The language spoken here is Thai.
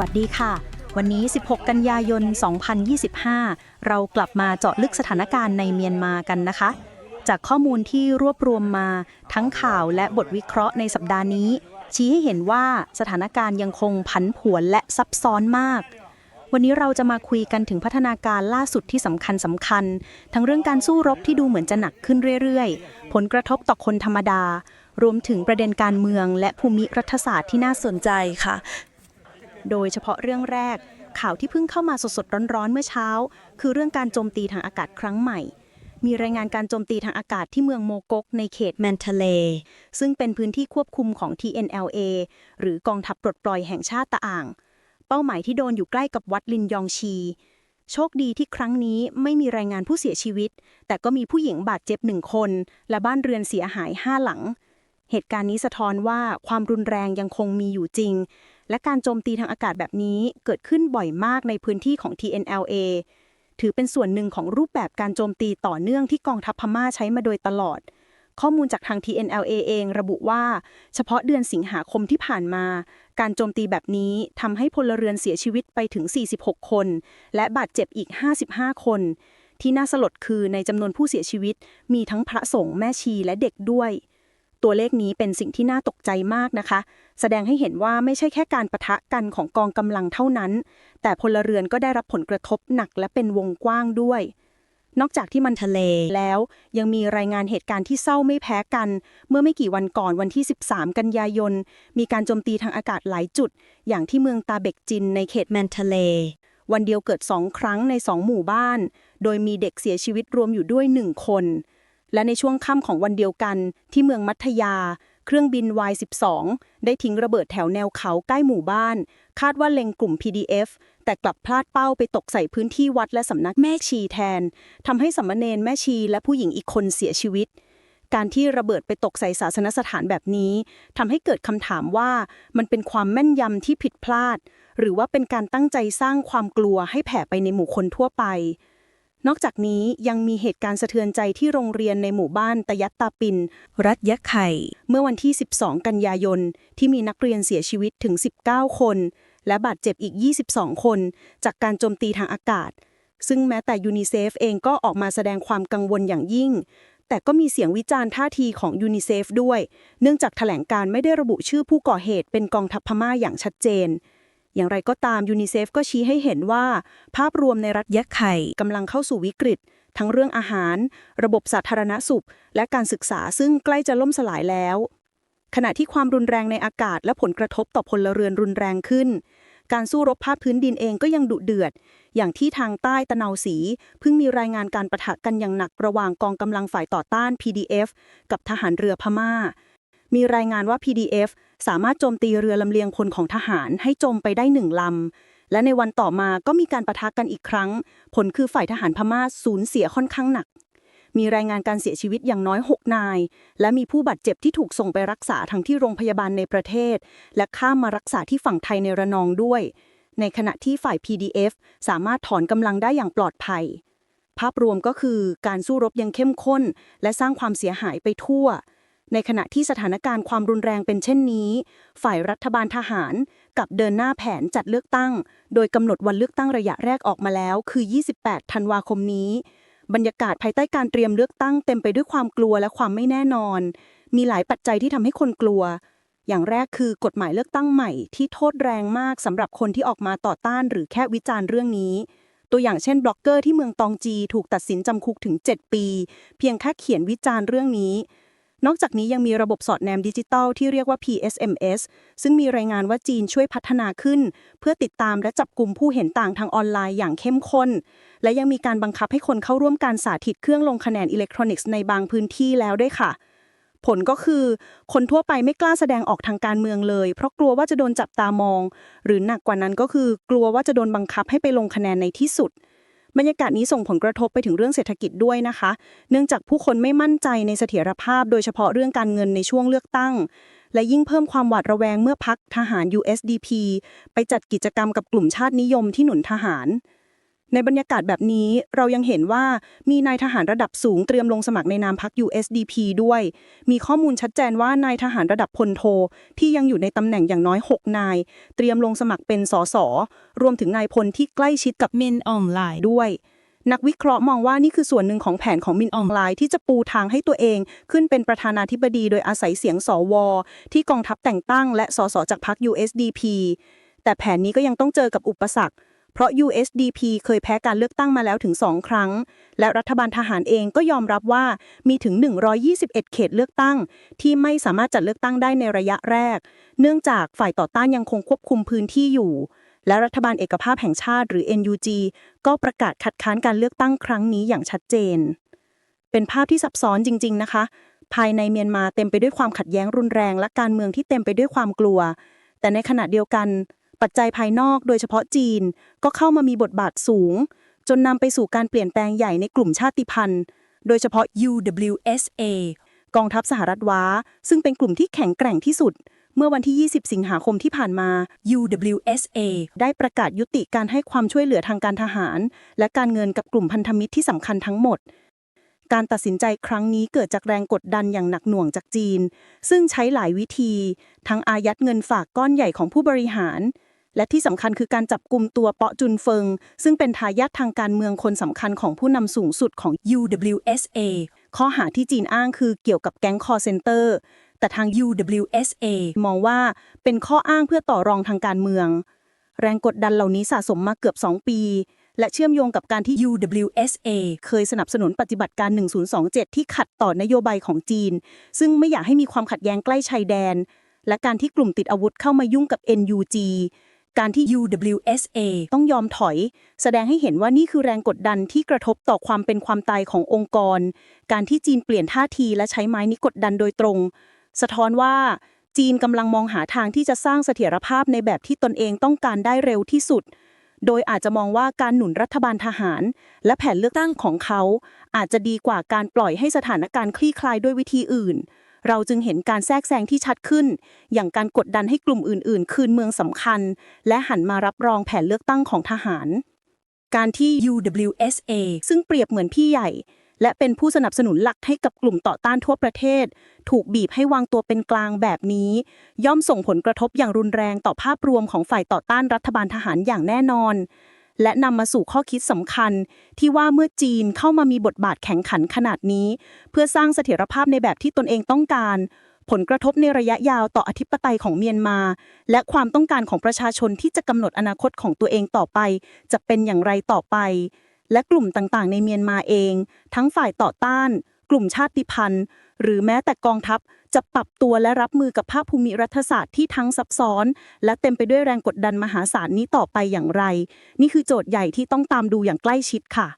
สวัสดีค่ะ วันนี้ 16 กันยายน 2025 เรากลับมาเจาะลึกสถานการณ์ในเมียนมากันนะคะ จากข้อมูลที่รวบรวมมาทั้งข่าวและบทวิเคราะห์ในสัปดาห์นี้ ชี้ให้เห็นว่าสถานการณ์ยังคงผันผวนและซับซ้อนมาก วันนี้เราจะมาคุยกันถึงพัฒนาการล่าสุดที่สำคัญสำคัญ ทั้งเรื่องการสู้รบที่ดูเหมือนจะหนักขึ้นเรื่อยๆ ผลกระทบต่อคนธรรมดารวมถึงประเด็นการเมืองและภูมิรัฐศาสตร์ที่น่าสนใจค่ะ โดยเฉพาะเรื่องแรก ข่าวที่เพิ่งเข้ามาสดๆร้อนๆเมื่อเช้า คือเรื่องการโจมตีทางอากาศครั้งใหม่ มีรายงานการโจมตีทางอากาศที่เมืองโมกกในเขตแมนเทเล ซึ่งเป็นพื้นที่ควบคุมของ TNLA หรือกองทัพปลดปล่อยแห่งชาติตะอ่าง เป้าหมายที่โดนอยู่ใกล้กับวัดลินยองชี โชคดีที่ครั้งนี้ไม่มีรายงานผู้เสียชีวิต แต่ก็มีผู้หญิงบาดเจ็บหนึ่งคน และบ้านเรือนเสียหายห้าหลังเหตุการณ์นี้สะท้อนว่าความรุนแรงยังคงมีอยู่จริง และการโจมตีทางอากาศแบบนี้เกิดขึ้นบ่อยมากในพื้นที่ของ TNLA ถือเป็นส่วนหนึ่งของรูปแบบการโจมตีต่อเนื่องที่กองทัพพม่าใช้มาโดยตลอด ข้อมูลจากทาง TNLA เองระบุว่า เฉพาะเดือนสิงหาคมที่ผ่านมา การโจมตีแบบนี้ทำให้พลเรือนเสียชีวิตไปถึง 46 คน และบาดเจ็บอีก 55 คน ที่น่าสลดคือในจำนวนผู้เสียชีวิต มีทั้งพระสงฆ์แม่ชีและเด็กด้วย ตัวเลขนี้เป็นสิ่งที่น่าตกใจมากนะคะ แสดงให้เห็นว่าไม่ใช่แค่การประทะกันของกองกำลังเท่านั้น แต่พลเรือนก็ได้รับผลกระทบหนักและเป็นวงกว้างด้วย นอกจากที่มันทะเลแล้ว ยังมีรายงานเหตุการณ์ที่เศร้าไม่แพ้กัน เมื่อไม่กี่วันก่อนวันที่ 13 กันยายน มีการโจมตีทางอากาศหลายจุด อย่างที่เมืองตาเบกจินในเขตแมนทะเล วันเดียวเกิดสองครั้งในสองหมู่บ้าน โดยมีเด็กเสียชีวิตรวมอยู่ด้วยหนึ่งคน และในช่วงค่ำของวันเดียวกัน ที่เมืองมัธยา เครื่องบิน Y-12 ได้ทิ้งระเบิดแถวแนวเขาใกล้หมู่บ้าน คาดว่าเล็งกลุ่ม PDF แต่กลับพลาดเป้าไปตกใส่พื้นที่วัดและสำนักแม่ชีแทนทำให้สามเณรแม่ชีและผู้หญิงอีกคนเสียชีวิตการที่ระเบิดไปตกใส่ศาสนสถานแบบนี้ทำให้เกิดคำถามว่ามันเป็นความแม่นยำที่ผิดพลาด หรือว่าเป็นการตั้งใจสร้างความกลัวให้แผ่ไปในหมู่คนทั่วไป นอกจากนี้ยังมีเหตุการณ์สะเทือนใจที่โรงเรียนในหมู่บ้านตะยัตตาปิน รัฐยะไข่ เมื่อวันที่ 12 กันยายน ที่มีนักเรียนเสียชีวิตถึง 19 คน และบาดเจ็บอีก 22 คน จากการโจมตีทางอากาศ ซึ่งแม้แต่ยูนิเซฟเองก็ออกมาแสดงความกังวลอย่างยิ่ง แต่ก็มีเสียงวิจารณ์ท่าทีของยูนิเซฟด้วย เนื่องจากแถลงการไม่ได้ระบุชื่อผู้ก่อเหตุเป็นกองทัพพม่าอย่างชัดเจน อย่างไรก็ตามยูนิเซฟก็ชี้ให้เห็นว่า ภาพรวมในรัฐยะไข่กำลังเข้าสู่วิกฤต ทั้งเรื่องอาหาร ระบบสาธารณสุข และการศึกษาซึ่งใกล้จะล่มสลายแล้ว ขณะที่ความรุนแรงในอากาศและผลกระทบต่อพลเรือนรุนแรงขึ้น การสู้รบภาคพื้นดินเองก็ยังดุเดือด อย่างที่ทางใต้ตะเนาสีเพิ่งมีรายงานการปะทะกันอย่างหนักระหว่างกองกำลังฝ่ายต่อต้าน PDF กับทหารเรือพม่ามีรายงานว่า PDF สามารถโจมตีเรือลำเลียงพลของทหารให้จมไปได้หนึ่งลำ และในวันต่อมาก็มีการประทะกันอีกครั้ง ผลคือฝ่ายทหารพม่าสูญเสียค่อนข้างหนัก มีรายงานการเสียชีวิตอย่างน้อย 6 นาย และมีผู้บาดเจ็บที่ถูกส่งไปรักษาทั้งที่โรงพยาบาลในประเทศ และข้ามมารักษาที่ฝั่งไทยในระนองด้วย ในขณะที่ฝ่าย PDF สามารถถอนกำลังได้อย่างปลอดภัย ภาพรวมก็คือการสู้รบยังเข้มข้น และสร้างความเสียหายไปทั่ว ในขณะที่สถานการณ์ความรุนแรงเป็นเช่นนี้ ฝ่ายรัฐบาลทหารกับเดินหน้าแผนจัดเลือกตั้ง โดยกำหนดวันเลือกตั้งระยะแรกออกมาแล้ว คือ 28 ธันวาคมนี้ บรรยากาศภายใต้การเตรียมเลือกตั้งเต็มไปด้วยความกลัวและความไม่แน่นอน มีหลายปัจจัยที่ทำให้คนกลัว อย่างแรกคือกฎหมายเลือกตั้งใหม่ที่โทษแรงมากสำหรับคนที่ออกมาต่อต้านหรือแค่วิจารณ์เรื่องนี้ตัวอย่างเช่นบล็อกเกอร์ที่เมืองตองจี ถูกตัดสินจำคุกถึง 7 ปี เพียงแค่เขียนวิจารณ์เรื่องนี้ นอกจากนี้ยังมีระบบสอดแนมดิจิทัลที่เรียกว่า PSMS ซึ่งมีรายงานว่าจีนช่วยพัฒนาขึ้น เพื่อติดตามและจับกลุ่มผู้เห็นต่างทางออนไลน์อย่างเข้มข้น และยังมีการบังคับให้คนเข้าร่วมการสาธิตเครื่องลงคะแนนอิเล็กทรอนิกส์ในบางพื้นที่แล้วด้วยค่ะ ผลก็คือ คนทั่วไปไม่กล้าแสดงออกทางการเมืองเลย เพราะกลัวว่าจะโดนจับตามอง หรือหนักกว่านั้นก็คือกลัวว่าจะโดนบังคับให้ไปลงคะแนนในที่สุด บรรยากาศนี้ส่งผลกระทบไปถึงเรื่องเศรษฐกิจด้วยนะคะ เนื่องจากผู้คนไม่มั่นใจในเสถียรภาพ โดยเฉพาะเรื่องการเงินในช่วงเลือกตั้ง และยิ่งเพิ่มความหวาดระแวงเมื่อพักทหาร USDP ไปจัดกิจกรรมกับกลุ่มชาตินิยมที่หนุนทหาร ในบรรยากาศแบบนี้เรายังเห็นว่ามีนายทหารระดับสูงเตรียมลงสมัครในนามพรรค USDP ด้วย มีข้อมูลชัดเจนว่านายทหารระดับพลโท ที่ยังอยู่ในตำแหน่งอย่างน้อย 6 นาย เตรียมลงสมัครเป็นสสรวมถึงนายพลที่ใกล้ชิดกับมินออนไลน์ด้วย นักวิเคราะห์มองว่านี่คือส่วนหนึ่งของแผนของมินออนไลน์ที่จะปูทางให้ตัวเอง ขึ้นเป็นประธานาธิบดีโดยอาศัยเสียงสวที่กองทัพแต่งตั้ง และสสจากพรรค USDP แต่แผนนี้ก็ยังต้องเจอกับอุปสรรค เพราะ USDP เคยแพ้การเลือกตั้งมาแล้วถึง 2 ครั้ง และรัฐบาลทหารเองก็ยอมรับว่ามีถึง 121 เขตเลือกตั้ง ที่ไม่สามารถจัดเลือกตั้งได้ในระยะแรก เนื่องจากฝ่ายต่อต้านยังคงควบคุมพื้นที่อยู่ และรัฐบาลเอกภาพแห่งชาติหรือ NUG ก็ประกาศคัดค้านการเลือกตั้งครั้งนี้อย่างชัดเจน เป็นภาพที่ซับซ้อนจริง ๆ นะคะ ภายในเมียนมาเต็มไปด้วยความขัดแย้งรุนแรง และการเมืองที่เต็มไปด้วยความกลัวแต่ในขณะเดียวกัน ปัจจัยภายนอกโดยเฉพาะจีน ก็เข้ามามีบทบาทสูง จนนำไปสู่การเปลี่ยนแปลงใหญ่ในกลุ่มชาติพันธุ์ โดยเฉพาะ UWSA กองทัพสหรัฐว้า ซึ่งเป็นกลุ่มที่แข็งแกร่งที่สุด เมื่อวันที่ 20 สิงหาคมที่ผ่านมา UWSA ได้ประกาศยุติการให้ความช่วยเหลือทางการทหาร และการเงินกับกลุ่มพันธมิตรที่สำคัญทั้งหมดการตัดสินใจครั้งนี้เกิดจากแรงกดดันอย่างหนักหน่วงจากจีน ซึ่งใช้หลายวิธี ทั้งอายัดเงินฝากก้อนใหญ่ของผู้บริหาร และที่สำคัญคือการจับกลุ่มตัวเปาะจุนเฟิง ซึ่งเป็นทายาททางการเมืองคนสำคัญของผู้นำสูงสุดของ UWSA ข้อหาที่จีนอ้างคือเกี่ยวกับแก๊งคอร์เซนเตอร์แต่ทาง UWSA มองว่าเป็นข้ออ้างเพื่อต่อรองทางการเมือง แรงกดดันเหล่านี้สะสมมาเกือบ 2 ปี และเชื่อมโยงกับการที่ UWSA เคยสนับสนุนปฏิบัติการ 1027 ที่ขัดต่อนโยบายของจีน ซึ่งไม่อยากให้มีความขัดแย้งใกล้ชายแดน และการที่กลุ่มติดอาวุธเข้ามายุ่งกับ NUG การที่ UWSA ต้องยอมถอย แสดงให้เห็นว่านี่คือแรงกดดันที่กระทบต่อความเป็นความตายขององค์กร การที่จีนเปลี่ยนท่าทีและใช้ไม้นี้กดดันโดยตรง สะท้อนว่าจีนกำลังมองหาทางที่จะสร้างเสถียรภาพในแบบที่ตนเองต้องการได้เร็วที่สุด โดยอาจจะมองว่าการหนุนรัฐบาลทหาร และแผนเลือกตั้งของเขา อาจจะดีกว่าการปล่อยให้สถานการณ์คลี่คลายด้วยวิธีอื่น เราจึงเห็นการแทรกแซงที่ชัดขึ้น อย่างการกดดันให้กลุ่มอื่น ๆ คืนเมืองสำคัญ และหันมารับรองแผนเลือกตั้งของทหาร การที่ UWSA ซึ่งเปรียบเหมือนพี่ใหญ่ และเป็นผู้สนับสนุนหลักให้กับกลุ่มต่อต้านทั่วประเทศ ถูกบีบให้วางตัวเป็นกลางแบบนี้ ย่อมส่งผลกระทบอย่างรุนแรงต่อภาพรวมของฝ่ายต่อต้านรัฐบาลทหารอย่างแน่นอน และนำมาสู่ข้อคิดสำคัญ ที่ว่าเมื่อจีนเข้ามามีบทบาทแข็งขันขนาดนี้ เพื่อสร้างเสถียรภาพในแบบที่ตนเองต้องการ ผลกระทบในระยะยาวต่ออธิปไตยของเมียนมา และความต้องการของประชาชนที่จะกำหนดอนาคตของตัวเองต่อไป จะเป็นอย่างไรต่อไป และกลุ่มต่างๆ ในเมียนมาเอง ทั้งฝ่ายต่อต้าน กลุ่มชาติพันธุ์ หรือแม้แต่กองทัพ จะปรับตัวและรับมือกับภาพภูมิรัฐศาสตร์ที่ทั้งซับซ้อน และเต็มไปด้วยแรงกดดันมหาศาลนี้ต่อไปอย่างไร นี่คือโจทย์ใหญ่ที่ต้องตามดูอย่างใกล้ชิดค่ะ